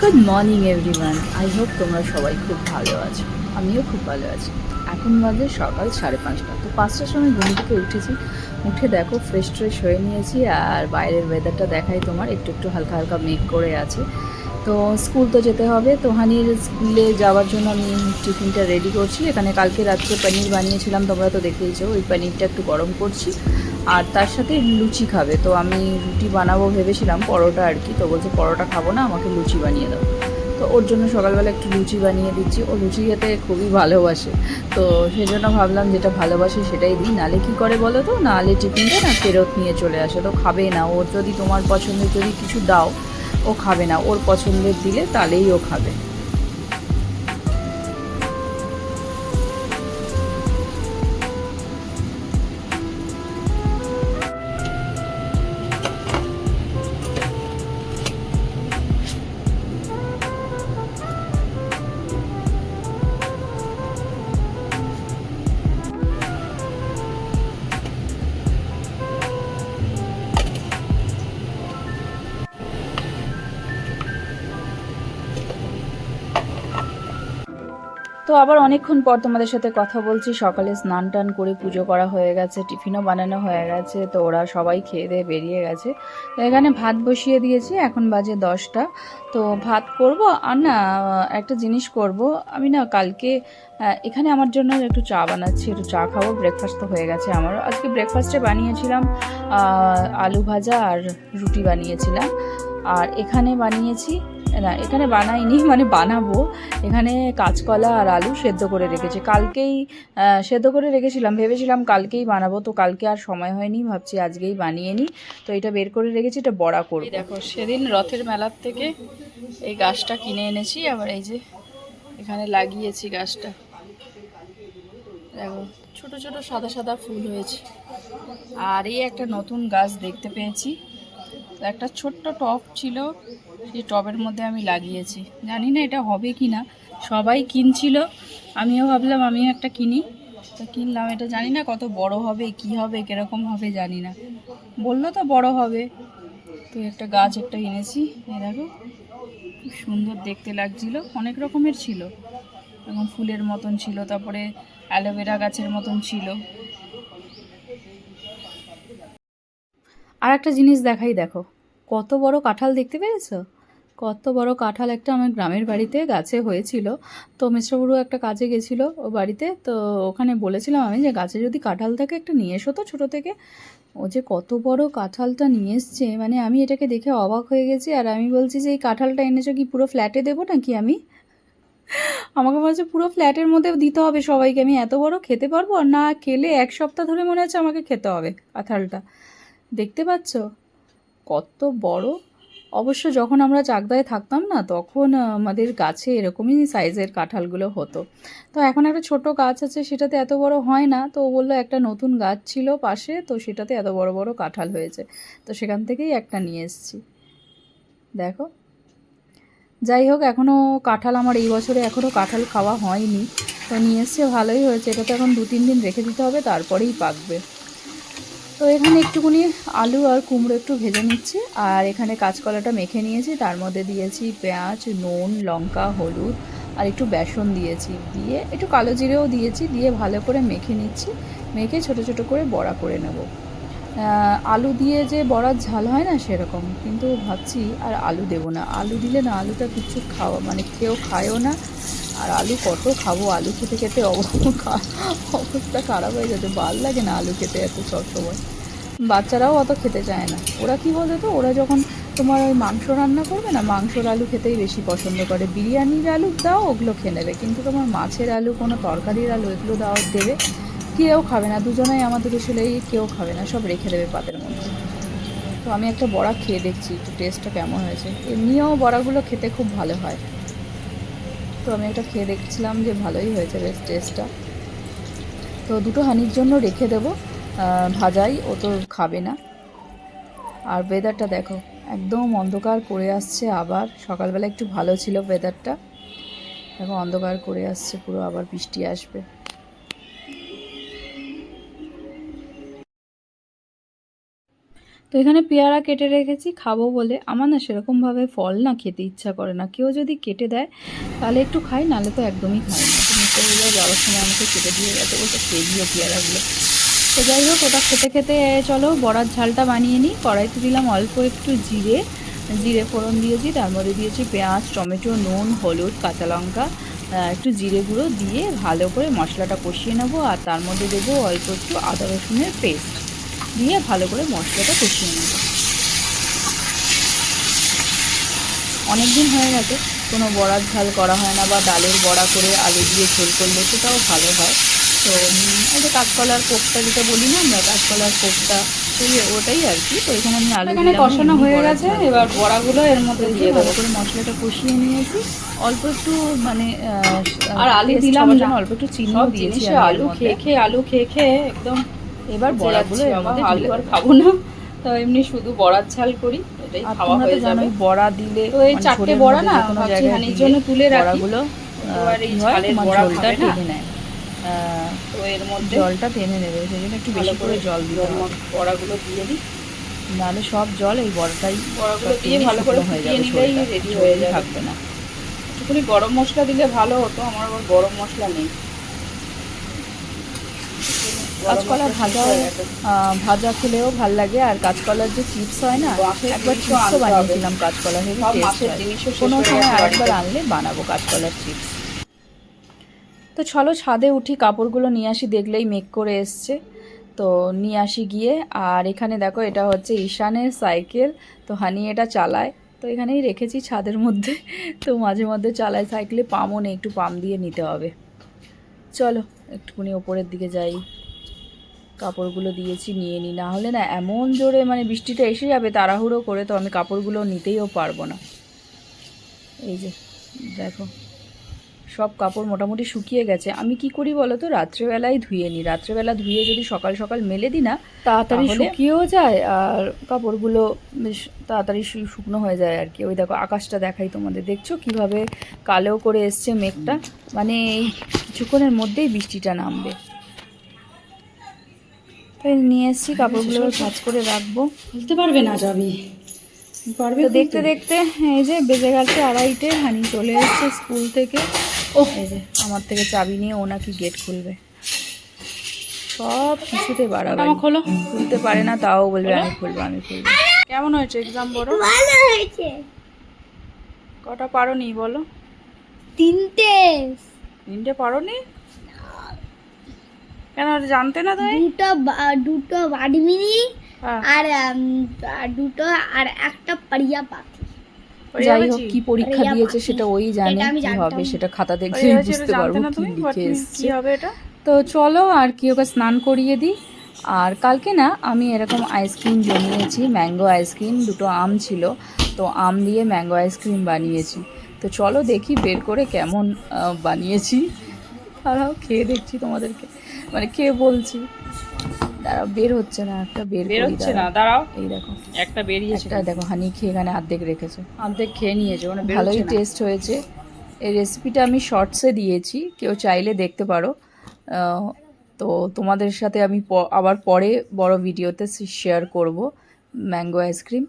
Good morning everyone I hope তোমরা সবাই খুব ভালো আছো। আমিও খুব ভালো আছি। এখন বাজে সকাল সাড়ে পাঁচটা। তো পাঁচটার সময় ঘুম থেকে উঠেছি। উঠে দেখো ফ্রেশ ট্রেশ হয়ে নিয়েছি আর বাইরের ওয়েদারটা দেখাই তোমার। একটু একটু হালকা হালকা মেঘ করে আছে। তো স্কুল তো যেতে হবে। তো হানির স্কুলে যাওয়ার জন্য আমি টিফিনটা রেডি করছি। এখানে কালকে রাত্রে পনির বানিয়েছিলাম, তোমরা তো দেখেইছো, ওই পনিরটা একটু গরম করছি। আর তার সাথে লুচি খাবে। তো আমি রুটি বানাবো ভেবেছিলাম, পরোটা আর কি। তো বলছে, পরোটা খাব না, আমাকে লুচি বানিয়ে দাও। তো ওর জন্য সকালবেলা একটু লুচি বানিয়ে দিচ্ছি। ও লুচি খেতে খুবই ভালোবাসে। তো সেজন্য ভাবলাম, যেটা ভালোবাসে সেটাই দিই। নালে কি করে বলো তো? নালে টিফিনটা না ফেরত নিয়ে চলে আসে। তো খাবে না। ওর যদি তোমার পছন্দের যদি কিছু দাও ও খাবে না। ওর পছন্দের দিলে তাহলেই ও খাবে। তো আবার অনেকক্ষণ পর তোমাদের সাথে কথা বলছি। সকালে স্নান টান করে পুজো করা হয়ে গেছে, টিফিনও বানানো হয়ে গেছে, তো ওরা সবাই খেয়ে দিয়ে বেরিয়ে গেছে। তো এখানে ভাত বসিয়ে দিয়েছি, এখন বাজে দশটা। তো ভাত করব আর না, একটা জিনিস করব। আমি না কালকে এখানে আমার জন্য একটু চা বানাচ্ছি, একটু চা খাব। ব্রেকফাস্ট তো হয়ে গেছে আমারও আজকে ব্রেকফাস্টে বানিয়েছিলাম আলু ভাজা আর রুটি বানিয়েছিলাম। আর এখানে বানিয়েছি না, এখানে বানাইনি মানে বানাবো। এখানে কাঁচকলা আর আলু সেদ্ধ করে রেখেছি। কালকেই সেদ্ধ করে রেখেছিলাম, ভেবেছিলাম কালকেই বানাবো, তো কালকে আর সময় হয়নি, ভাবছি আজকেই বানিয়ে নিই। তো এটা বের করে রেখেছি, এটা বড়া করব। দেখো, সেদিন রথের মেলার থেকে এই গাছটা কিনে এনেছি, আবার এই যে এখানে লাগিয়েছি গাছটা। দেখো, ছোট ছোট সাদা সাদা ফুল হয়েছে। আর এই একটা নতুন গাছ দেখতে পেয়েছি। একটা ছোট্ট টব ছিল সেই টবের মধ্যে আমি লাগিয়েছি। জানি না এটা হবে কি না সবাই কিনছিল, আমিও ভাবলাম আমিও একটা কিনি। তো কিনলাম, এটা জানি না কত বড় হবে, কি হবে, কীরকম হবে, জানি না। বলল তো বড় হবে। তো একটা গাছ একটা এনেছি এ দেখো, খুব সুন্দর দেখতে লাগছিল, অনেক রকমের ছিল। এবং ফুলের মতন ছিল, তারপরে অ্যালোভেরা গাছের মতন ছিল। আর একটা জিনিস দেখাই, দেখো। কত বড় কাঁঠাল দেখতে পেয়েছ? কত বড় কাঁঠাল একটা আমার গ্রামের বাড়িতে গাছে হয়েছিল। তো মিশ্রবুড়ু একটা কাজে গেছিল ও বাড়িতে, তো ওখানে বলেছিলাম আমি যে গাছে যদি কাঁঠাল থাকে একটা নিয়ে এসো তো ছোটো থেকে। ও যে কত বড় কাঁঠালটা নিয়ে এসছে মানে আমি এটাকে দেখে অবাক হয়ে গেছি। আর আমি বলছি যে, এই কাঁঠালটা এনেছো কি পুরো ফ্ল্যাটে দেবো নাকি আমি? আমাকে বলছে, পুরো ফ্ল্যাটের মধ্যে দিতে হবে সবাইকে, আমি এত বড় খেতে পারব? না খেলে এক সপ্তাহ ধরে মনে হচ্ছে আমাকে খেতে হবে কাঁঠালটা। দেখতে পাচ্ছ? কত বড়। অবশ্য যখন আমরা চাকদায় থাকতাম না, তখন আমাদের গাছে এরকমই সাইজের কাঁঠালগুলো হতো। তো এখন একটা ছোট গাছ আছে, সেটাতে এত বড় হয় না। তো ও বলল একটা নতুন গাছ ছিল পাশে, তো সেটাতে এত বড় বড় কাঁঠাল হয়েছে। তো সেখান থেকেই একটা নিয়ে এসেছি। দেখো। যাই হোক এখনও কাঁঠাল আমার এই বছরে এখনও কাঁঠাল খাওয়া হয়নি। তো নিয়ে এসছে, ভালোই হয়েছে। এটা তো এখন দু তিন দিন রেখে দিতে হবে, তারপরেই পাকবে। তো এখানে একটুখানি আলু আর কুমড়ো একটু ভেজে নিচ্ছি, আর এখানে কাঁচকলাটা মেখে নিয়েছি। তার মধ্যে দিয়েছি পেঁয়াজ, নুন, লঙ্কা, হলুদ, আর একটু বেসন দিয়েছি। দিয়ে একটু কালো জিরেও দিয়েছি, দিয়ে ভালো করে মেখে নিচ্ছি। মেখে ছোট ছোট করে বড়া করে নেব। আলু দিয়ে যে বড়ার ঝাল হয় না সেরকম, কিন্তু ভাবছি আর আলু দেবো না। আলু দিলে না আলুটা কিছু খাওয়া মানে কেউ খায়ও না। আর আলু কত খাব? আলু খেতে খেতে অবস্থা খারাপ হয়ে যাচ্ছে ভালো লাগে না আলু খেতে এত সবসময়। বাচ্চারাও অত খেতে চায় না। ওরা কি বলে তো? ওরা যখন তোমার ওই মাংস রান্না করবে না, মাংসর আলু খেতেই বেশি পছন্দ করে। বিরিয়ানির আলু দাও, ওগুলো খেয়ে নেবে। কিন্তু তোমার মাছের আলু, কোনো তরকারির আলু এগুলো দাও, দেবে। কেউ খাবে না। দুজনেই আমাদের ছেলেই কেউ খাবে না। সব রেখে দেবে পাতের মধ্যে। তো আমি একটা বড়া খেয়ে দেখছি, একটু টেস্টটা কেমন হয়েছে। এমনিও বড়াগুলো খেতে খুব ভালো হয়। তো আমি একটা খেয়ে দেখছিলাম যে ভালোই হয়েছে বেশ টেস্টটা তো দুটো হানির জন্য রেখে দেবো। ভাজাই, ও তো খাবে না। আর ওয়েদারটা দেখো, একদম অন্ধকার করে আসছে আবার। সকালবেলা একটু ভালো ছিল ওয়েদারটা দেখো, অন্ধকার করে আসছে, পুরো আবার বৃষ্টি আসবে। তো এখানে পেয়ারা কেটে রেখেছি, খাব বলে। আমার না সেরকমভাবে ফল না খেতে ইচ্ছা করে না। কেউ যদি কেটে দেয়, তাহলে একটু খাই, নাহলে তো একদমই খাই না। যাওয়ার সময় আমাকে কেটে দিয়ে গেছে বলতে খেয়ে দিও পেয়ারাগুলো। তো যাই হোক, ওটা খেতে খেতে চলো, বড়ার ঝালটা বানিয়ে নিই। কড়াইতে দিলাম অল্প একটু জিরে। জিরে ফোড়ন দিয়েছি, তার মধ্যে দিয়েছি পেঁয়াজ, টমেটো, নুন, হলুদ, কাঁচা লঙ্কা একটু জিরে গুঁড়ো দিয়ে ভালো করে মশলাটা কষিয়ে নেব। আর তার মধ্যে দেবো অল্প একটু আদা রসুনের পেস্ট। দিয়ে ভালো করে মশলাটা কষিয়ে নেব। অনেক দিন হয়ে গেছে কোনো বড়ার ঝাল করা হয় না বা ডালের বড়া করে আলু দিয়ে ঝোল করলে সেটাও ভালো হয়। তো এই যে কাঁচকলার কোফতা যেটা বলি না আমরা কাঁচকলার ওই ওটাই আর কি। তো এখানে আমি আলু এখানে কষানো হয়ে গেছে এবার বড়াগুলো এর মধ্যে দিয়ে ভালো দেবো। করে মশলাটা কষিয়ে নিয়েছি। অল্প একটু মানে আর আলু দিলাম। অল্প একটু চিনিও দিয়েছি আলু খেয়ে খেয়ে আলু খেয়ে খেয়ে একদম এবার বড়াগুলো আলু আর খাব না। তো এমনি শুধু বড়ার ঝাল করি এটাই খাওয়া হয়ে যাবে। বড়া দিলে তো এই মানে চারটে বড়া না হানির জন্য তুলে রাখি। এবার এই ঝালের বড়া টেনে নেয়। তো এর মধ্যে জলটা টেনে নেবে সেই জন্য একটু বেশি করে জল হবে। বড়াগুলো দিয়ে দিই। নাহলে সব জল এই বড়াটাই বড়াগুলো দিয়ে ভালো করে শুকনো হয়ে যাবে হয়ে। থাকবে না। একটুখানি গরম মশলা দিলে ভালো হতো আমার আবার গরম মশলা নেই। কাঁচকলা ভাজাও ভাজা খেলেও ভালো লাগে আর কাঁচকলার যে চিপস হয় না একবার চিপসও বানিয়েছিলাম কাঁচকলা হেভি টেস্ট হয়। কোনো সময় আরেকবার আনলে বানাবো কাঁচকলার চিপস। তো চলো ছাদে উঠি কাপড়গুলো নিয়ে আসি দেখলেই মেক করে এসছে। তো নিয়ে আসি গিয়ে আর এখানে দেখো এটা হচ্ছে ঈশানের সাইকেল। তো হানি এটা চালায়। তো এখানেই রেখেছি ছাদের মধ্যে। তো মাঝে মধ্যে চালায় সাইকেলে পামও নেই একটু পাম দিয়ে নিতে হবে। চলো একটুখানি ওপরের দিকে যাই। কাপড়গুলো দিয়েছি নিয়ে নিই না। হলে না এমন জোরে মানে বৃষ্টিটা এসে যাবে তাড়াহুড়ো করে তো আমি কাপড়গুলো নিতেইও পারব না। এই যে দেখো সব কাপড় মোটামুটি শুকিয়ে গেছে। আমি কি করি বলো তো? রাত্রেবেলায় ধুয়ে নিই রাত্রেবেলা ধুয়ে যদি সকাল সকাল মেলে দিই না তাড়াতাড়ি শুকিয়েও যায় আর কাপড়গুলো বেশ তাড়াতাড়ি শুকনো হয়ে যায় আর কি। ওই দেখো আকাশটা দেখাই তোমাদের। দেখছ কীভাবে কালো করে এসছে মেঘটা? মানে এই কিছুক্ষণের মধ্যেই বৃষ্টিটা নামবে। তাই নিয়ে এসেছি কাপড়গুলো এবার করে রাখব। বুঝতে পারবে না যাবি। পারবে তো দেখতে দেখতে এই যে বেজে গেছে আড়াইটে হানি চলে এসেছে স্কুল থেকে। ও যে আমার থেকে চাবি নিয়ে ও নাকি গেট খুলবে। সব কিছুতে বাড়াবে আমার খোলো। খুলতে পারে না তাও বলবে আমি খুলবো আমি খুলবো। কেমন হয়েছে এক্সাম বড় ভালো হয়েছে। কটা পারো নি বলো? তিনটে। তিনটে পারো নি কেন জানতে না তাই? দুটো দুটো বাডমিনি হ্যাঁ। আর দুটো আর একটা পারিয়া পাখি। যাই হোক কি পরীক্ষা দিয়েছে সেটা ওই জানে কি হবে সেটা খাতা দেখে বুঝতে পারব না কি তুমি? লিখে এসছে। এটা? তো চলো আর কি ওকে স্নান করিয়ে দিই। আর কালকে না আমি এরকম আইসক্রিম জমিয়েছি ম্যাঙ্গো আইসক্রিম দুটো আম ছিল। তো আম দিয়ে ম্যাঙ্গো আইসক্রিম বানিয়েছি। তো চলো দেখি বের করে কেমন বানিয়েছি। তারাও খেয়ে দেখছি তোমাদেরকে। মানে কে বলছি? দাঁড়াও বের হচ্ছে না একটা বের বের হচ্ছে না দাঁড়াও। এই দেখো। একটা বেরিয়েছে। একটা দেখো হানি খেয়ে এখানে অর্ধেক রেখেছে। অর্ধেক খেয়ে নিয়েছে মানে ভালোই টেস্ট হয়েছে। এই রেসিপিটা আমি শর্টসে দিয়েছি কেউ চাইলে দেখতে পারো। তো তোমাদের সাথে আমি আবার পরে বড় ভিডিওতে শেয়ার করব ম্যাঙ্গো আইসক্রিম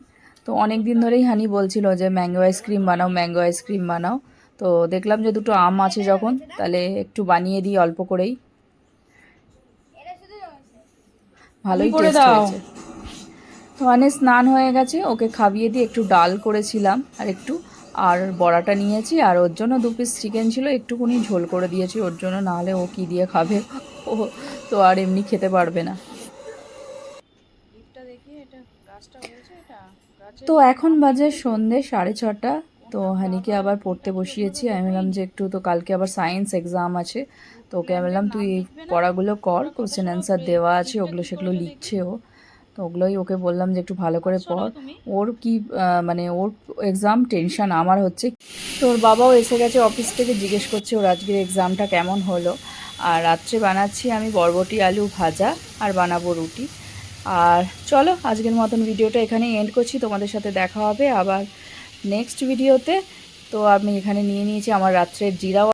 তো অনেক দিন ধরেই হানি বলছিল যে ম্যাঙ্গো আইসক্রিম বানাও ম্যাঙ্গো আইসক্রিম বানাও। তো দেখলাম যে দুটো আম আছে যখন তাহলে একটু বানিয়ে দিই অল্প করেই। ভালোই টেস্ট। হয়েছে। তো মানে স্নান হয়ে গেছে ওকে খাবিয়ে দিয়ে একটু ডাল করেছিলাম আর একটু আর বড়াটা নিয়েছি আর ওর জন্য দু পিস চিকেন ছিল একটুকুনি ঝোল করে দিয়েছি ওর জন্য নাহলে ও কি দিয়ে খাবে? ও তো আর এমনি খেতে পারবে না। তো এখন বাজে সন্ধে সাড়ে ছটা। তো হানিকে আবার পড়তে বসিয়েছি। আমি বললাম যে একটু তো কালকে আবার সায়েন্স এক্সাম আছে। তো ওকে আমি বললাম তুই এই পড়াগুলো কর কোশ্চেন অ্যান্সার দেওয়া আছে ওগুলো সেগুলো লিখছে ও। তো ওগুলোই ওকে বললাম যে একটু ভালো করে পড়। ওর কি মানে ওর এক্সাম টেনশন আমার হচ্ছে তো ওর বাবাও এসে গেছে অফিস থেকে জিজ্ঞেস করছে ওর আজকের এক্সামটা কেমন হলো। আর রাত্রে বানাচ্ছি আমি বরবটি আলু ভাজা আর বানাবো রুটি। আর চলো আজকের মতন ভিডিওটা এখানেই এন্ড করছি। তোমাদের সাথে দেখা হবে আবার নেক্সট ভিডিওতে তো। আমি এখানে নিয়ে নিয়েছি আমার রাত্রের জিরা